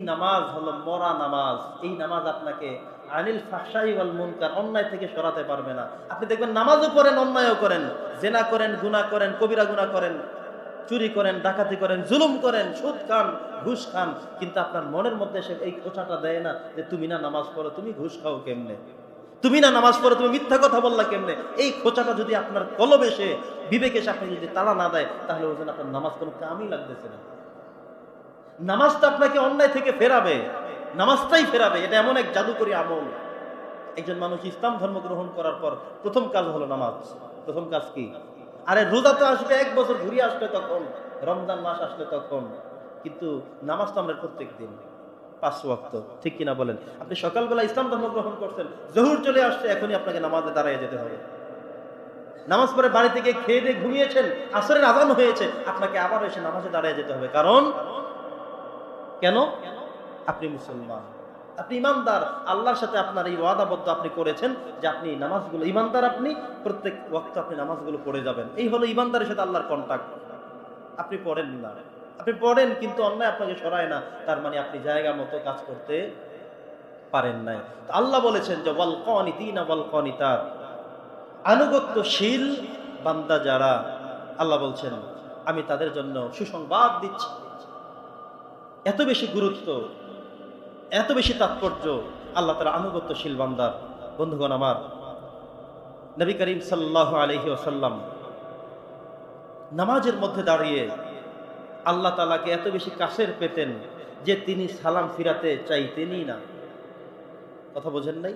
নামাজ হলো মরা নামাজ। এই নামাজ আপনাকে আনিল ফাহশাই ওয়াল মুনকার অন্যায় থেকে সরাতে পারবে না। আপনি দেখবেন নামাজও করেন, অন্যায়ও করেন। জেনা করেন, গুনাহ করেন, কবিরা গুনাহ করেন, চুরি করেন, ডাকাতি করেন, জুলুম করেন, সুদ খান, ঘুষ খান। কিন্তু আপনার মনের মধ্যে সে এই খোঁচাটা দেয় না যে তুমি না নামাজ পড়ো, তুমি ঘুষ খাও কেমনে? তুমি না নামাজ পড়ো, তুমি মিথ্যা কথা বললা কেমনে? এই খোঁচাটা যদি আপনার কলম এসে, বিবেকে এসে আপনি যদি তালা না দেয়, তাহলে ওজন আপনার নামাজ কোনো কামই লাগতেছে না। নামাজটা আপনাকে অন্যায় থেকে ফেরাবে। নামাজটাই ফেরাবে। এটা এমন এক জাদুকরী আমল। একজন মানুষ ইসলাম ধর্ম গ্রহণ করার পর প্রথম কাজ হলো নামাজ। প্রথম কাজ কি? আরে রোজা তো আসবে, এক বছর ঘুরিয়ে আসবে তখন, রমজান মাস আসলে তখন। কিন্তু নামাজ তো আমরা প্রত্যেক দিন, পাঁচ ওয়াক্ত। ঠিক কিনা বলেন? আপনি সকালবেলা ইসলাম ধর্ম গ্রহণ করছেন, জহুর চলে আসছে, এখনই আপনাকে নামাজে দাঁড়ায় যেতে হবে। নামাজ পরে বাড়ি থেকে খেয়ে দিয়ে ঘুমিয়েছেন, আসরের আজান হয়েছে, আপনাকে আবার এসে নামাজে দাঁড়িয়ে যেতে হবে। কারণ কেন? আপনি মুসলমান। আপনি ইমানদার। আল্লাহর সাথে আপনার এই ওয়াদাবদ্ধ আপনি করেছেন যে আপনি নামাজগুলো, ইমানদার আপনি, প্রত্যেক ওয়াক্ত আপনি নামাজগুলো পড়ে যাবেন। এই হলো ইমানদারের সাথে আল্লাহর কন্টাক্ট আপনি পড়েন না। আপনি পড়েন, কিন্তু অন্যায় আপনাকে সরায় না। তার মানে আপনি জায়গা মতো কাজ করতে পারেন নাই। আল্লাহ বলেছেন যে, ওয়াল কনিতিনা, ওয়াল কনিতার আনুগত্যশীল বান্দা যারা, আল্লাহ বলছেন, আমি তাদের জন্য সুসংবাদ দিচ্ছি। এত বেশি গুরুত্ব, এত বেশি তাৎপর্য আল্লাহ তালা আনুগত্যশীল বান্দার। বন্ধুগণ আমার, নবী করিম সাল্লাহ আলহি আসাল্লাম নামাজের মধ্যে দাঁড়িয়ে আল্লাহ তালাকে এত বেশি কাছের পেতেন যে তিনি সালাম ফিরাতে চাইতেনই না। কথা বোঝেন নাই?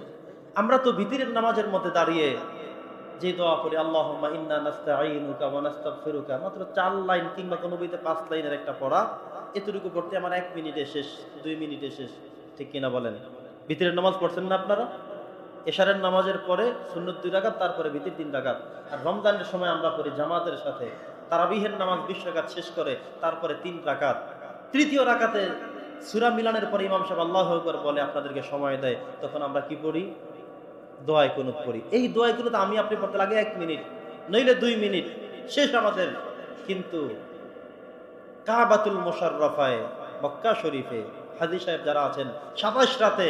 আমরা তো ভিতরের নামাজের মধ্যে দাঁড়িয়ে যে দোয়া করি আল্লাহ ইন্না নাস্তাঈনুকা ওয়া ফেরুকা মাত্র চার লাইন কিংবা কোনো বইতে পাঁচ লাইনের একটা পড়া এতটুকু পড়তে আমার এক মিনিটে শেষ, দুই মিনিটে শেষ, ঠিক কিনা বলেন? ভিতরের নামাজ পড়ছেন না আপনারা? এশারের নামাজের পরে সুন্নত দুই রাকাত, তারপরে ভিতর তিন রাকাত। আর রমজানের সময় আমরা পড়ি জামাতের সাথে। তারাবিহের নামাজ বিশ রাকাত শেষ করে, তারপরে তিন রাকাত। তৃতীয় রাকাতে সুরা মিলানের পরে ইমাম সাহেব আল্লাহ বলে, আপনাদেরকে সময় দেয়। তখন আমরা কি পড়ি? দোয়াই কুনুত পড়ি। এই দোয়ায় কুনুত আমি, আপনি পড়তে লাগে এক মিনিট, নইলে দুই মিনিট। শেষ আমাদের কিন্তু কাবাতুল মোশাররফায়, মক্কা শরীফে। হাজি সাহেব যারা আছেন, সাতাশ রাতে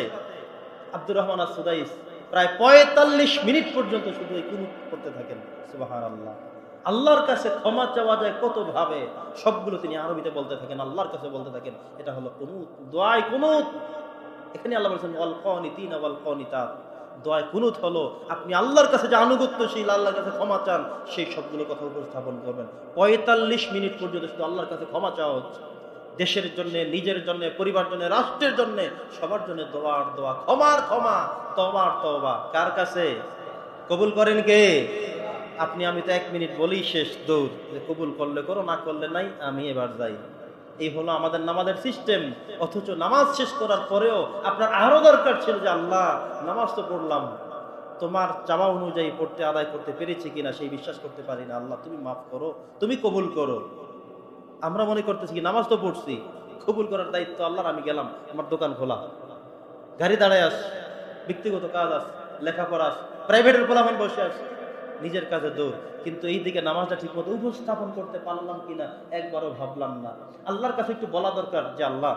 আব্দুর রহমান আর সুদাইস প্রায় পঁয়তাল্লিশ মিনিট পর্যন্ত শুধু এই কুনুত করতে থাকেন। সুবাহান আল্লাহ আল্লাহর কাছে ক্ষমা চাওয়া যায় কত ভাবে, সবগুলো তিনি আরবিতে বলতে থাকেন, আল্লাহর কাছে বলতে থাকেন। এটা হলো কুনুত দোয়াই কুনুত। এখানে আল্লাহ বলছেন কনি তিন ওয়াল কনিতা দোয়ায় কুনুত হলো, আপনি আল্লাহর কাছে যে আনুগত্যশীল, আল্লাহর কাছে ক্ষমা চান, সেই সবগুলো কথা উপস্থাপন করবেন। পঁয়তাল্লিশ মিনিট পর্যন্ত শুধু আল্লাহর কাছে ক্ষমা চাওয়া হচ্ছে। দেশের জন্য, নিজের জন্য, পরিবার জন্য, রাষ্ট্রের জন্য, সবার জন্য দোয়ার দোয়া। ক্ষমার ক্ষমা তবার তবা কার কাছে? কবুল করেন কে? আপনি, আমি তো এক মিনিট বলেই শেষ দৌড়। যে কবুল করলে করো, না করলে নাই, আমি এবার যাই। এই হলো আমাদের নামাজের সিস্টেম অথচ নামাজ শেষ করার পরেও আপনার আরও দরকার ছিল যে, আল্লাহ, নামাজ তো পড়লাম। তোমার চাওয়া অনুযায়ী পড়তে, আদায় করতে পেরেছি কিনা সেই বিশ্বাস করতে পারি না। আল্লাহ, তুমি মাফ করো, তুমি কবুল করো। আমরা মনে করতেছি কি, নামাজ তো পড়ছি। কবুল করার দায়িত্ব আল্লাহর, আমি গেলাম, আমার দোকান খোলা। গাড়ি দাঁড়ায় আস, ব্যক্তিগত কাজ আস, লেখাপড়া আস প্রাইভেটের পোলামান বসে আস। নিজের কাজে দৌড়। কিন্তু এই দিকে নামাজটা ঠিক মতো উপস্থাপন করতে পারলাম কিনা একবারও ভাবলাম না। আল্লাহর কাছে একটু বলা দরকার যে, আল্লাহ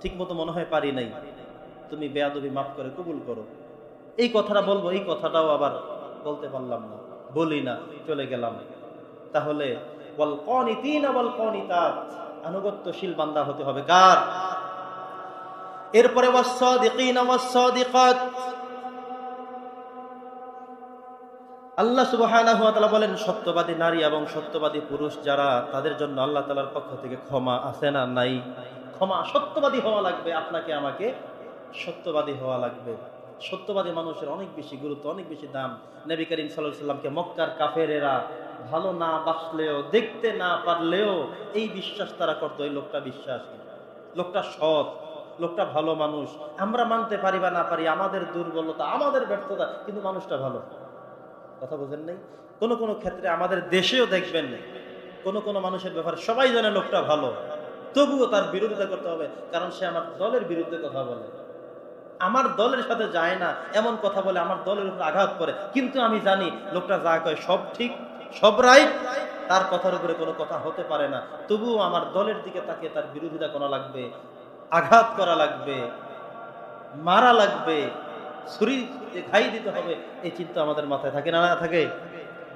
ঠিক মতো মনে হয় পারি নাই। তুমি বেয়াদবি মাফ করে কবুল করো। এই কথাটা বলব, এই কথাটাও আবার বলতে পারলাম না। বলি না, চলে গেলাম। তাহলে বল কনিতাত আনুগত্যশীল বান্দা হতে হবে কার? এরপরে আল্লাহ ওয়া বলেন, সত্যবাদী নারী এবং সত্যবাদী পুরুষ যারা, তাদের জন্য আল্লাহ তাআলার পক্ষ থেকে ক্ষমা আছে না নাই? ক্ষমা সত্যবাদী হওয়া লাগবে, আপনাকে আমাকে সত্যবাদী হওয়া লাগবে। সত্যবাদী মানুষের অনেক বেশি গুরুত্ব, অনেক বেশি দাম। নবী করিম সাল্লাল্লাহু সাল্লামকে মক্কার কাফেরেরা ভালো না বাসলেও, দেখতে না পারলেও এই বিশ্বাস তারা করতো, এই লোকটা বিশ্বাস। লোকটা সৎ, লোকটা ভালো মানুষ। আমরা মানতে পারি বা না পারি, আমাদের দুর্বলতা, আমাদের ব্যর্থতা, কিন্তু মানুষটা ভালো। কথা বোঝেন নাই? কোনো কোনো ক্ষেত্রে আমাদের দেশেও দেখবেন কোন কোন মানুষের ব্যাপারে সবাই জানে লোকটা ভালো। তবুও তার বিরোধিতা করতে হবে, কারণ সে আমার দলের বিরুদ্ধে কথা বলে। আমার দলের সাথে যায় না, এমন কথা বলে আমার দলের উপর আঘাত করে। কিন্তু আমি জানি লোকটা যা কয় সব ঠিক, সব রাইট তার কথার উপরে কোনো কথা হতে পারে না। তবুও আমার দলের দিকে তাকে তার বিরোধিতা করা লাগবে, আঘাত করা লাগবে, মারা লাগবে। ছুরি দিতে হবে, এই চিন্তা আমাদের মাথায় থাকে না না থাকে?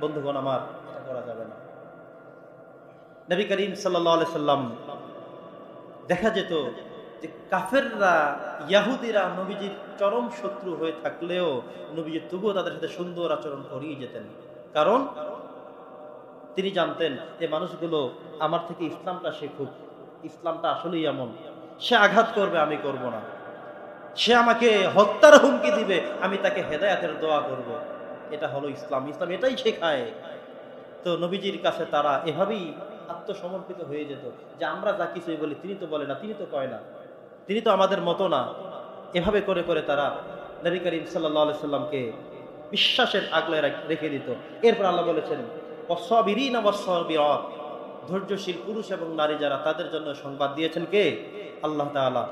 বন্ধুগণ, আমার এটা করা যাবে না। নবী করিম সাল্লাহ সাল্লাম দেখা যেত যে কাফেররা, ইয়াহুদিরা নবীজির চরম শত্রু হয়ে থাকলেও নবীজি তবুও তাদের সাথে সুন্দর আচরণ করিয়ে যেতেন। কারণ তিনি জানতেন যে মানুষগুলো আমার থেকে ইসলামটা শেখুক, ইসলামটা আসলেই এমন। সে আঘাত করবে, আমি করব না। সে আমাকে হত্যার হুমকি দিবে আমি তাকে হেদায়াতের দোয়া করব। এটা হলো ইসলাম। ইসলাম এটাই শেখায়। তো নবীজির কাছে তারা এভাবেই আত্মসমর্পিত হয়ে যেত যে আমরা যা কিছুই বলি তিনি তো বলে না তিনি তো কয় না। তিনি তো আমাদের মতো না। এভাবে করে করে তারা নবী করিম সাল্লাহ সাল্লামকে বিশ্বাসের আগলে রেখে দিত। এরপর আল্লাহ বলেছেন "ওয়াসসাবিরিনা ওয়াসসাবিরাত", ধৈর্যশীল পুরুষ এবং নারী যারা তাদের জন্য সংবাদ দিয়েছেন কে? আল্লাহ তাআলা।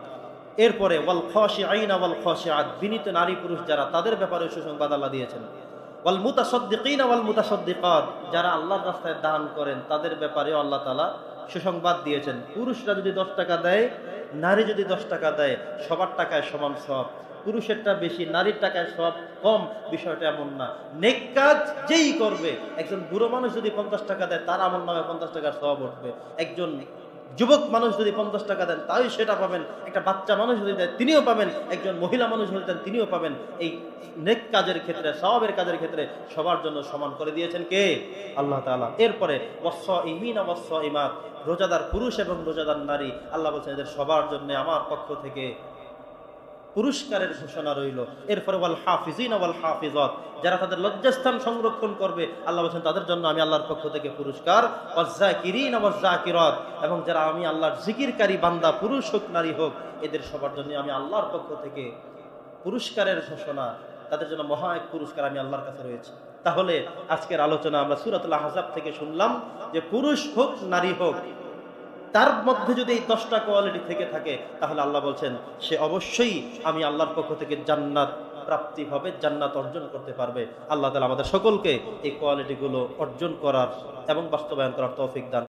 এরপরে, ওয়াল খাশিআইনা ওয়াল খাশিআত, বিনীত নারী পুরুষ যারা, তাদের ব্যাপারে সুসংবাদ আল্লাহ দিয়েছেন। ওয়াল মুতাসাদ্দিকিনা ওয়াল মুতাসাদ্দিকাত, যারা আল্লাহর রাস্তায় দান করেন, তাদের ব্যাপারেও আল্লাহ তাআলা সুসংবাদ দিয়েছেন। পুরুষরা যদি দশ টাকা দেয়, নারী যদি দশ টাকা দেয়, সবার টাকায় সমান সব। পুরুষেরটা বেশি, নারীর টাকায় সব কম, বিষয়টা এমন না। নেক কাজ যেই করবে, একজন বুড়ো মানুষ যদি পঞ্চাশ টাকা দেয়, তার আমল নামে পঞ্চাশ টাকার সব উঠবে। একজন যুবক মানুষ যদি পঞ্চাশ টাকা দেন, তাই সেটা পাবেন। একটা বাচ্চা মানুষ যদি দেয়, তিনিও পাবেন। একজন মহিলা মানুষ যদি দেন, তিনিও পাবেন। এই নেক কাজের ক্ষেত্রে সবের কাজের ক্ষেত্রে সবার জন্য সমান করে দিয়েছেন কে? আল্লাহ তালা এরপরে বৎস ইমিন অবশ্য ইমাত রোজাদার পুরুষ এবং রোজাদার নারী। আল্লাহ বলছেন, এদের সবার জন্য আমার পক্ষ থেকে পুরস্কারের ঘোষণা রইল। এরপরে ওয়াল হাফিজিন ওয়াল হাফিজত, যারা তাদের লজ্জাস্থান সংরক্ষণ করবে, আল্লাহ বলছেন, তাদের জন্য আমি আল্লাহর পক্ষ থেকে পুরস্কার। ওয়াজ্জাকিরিন ওয়াজ্জাকিরাত এবং যারা আমি আল্লাহর জিকিরকারী বান্দা, পুরুষ হোক, নারী হোক, এদের সবার জন্য আমি আল্লাহর পক্ষ থেকে পুরস্কারের ঘোষণা, তাদের জন্য মহা এক পুরস্কার আমি আল্লাহর কাছে রয়েছে। তাহলে আজকের আলোচনা আমরা সুরাতুল আহজাব থেকে শুনলাম যে পুরুষ হোক, নারী হোক তার মধ্যে যদি এই দশটা কোয়ালিটি থেকে থাকে, তাহলে আল্লাহ বলছেন, সে অবশ্যই আমি আল্লাহর পক্ষ থেকে জান্নাত প্রাপ্তি হবে, জান্নাত অর্জন করতে পারবে। আল্লাহ তালা আমাদের সকলকে এই কোয়ালিটিগুলো অর্জন করার এবং বাস্তবায়ন করার তৌফিক দান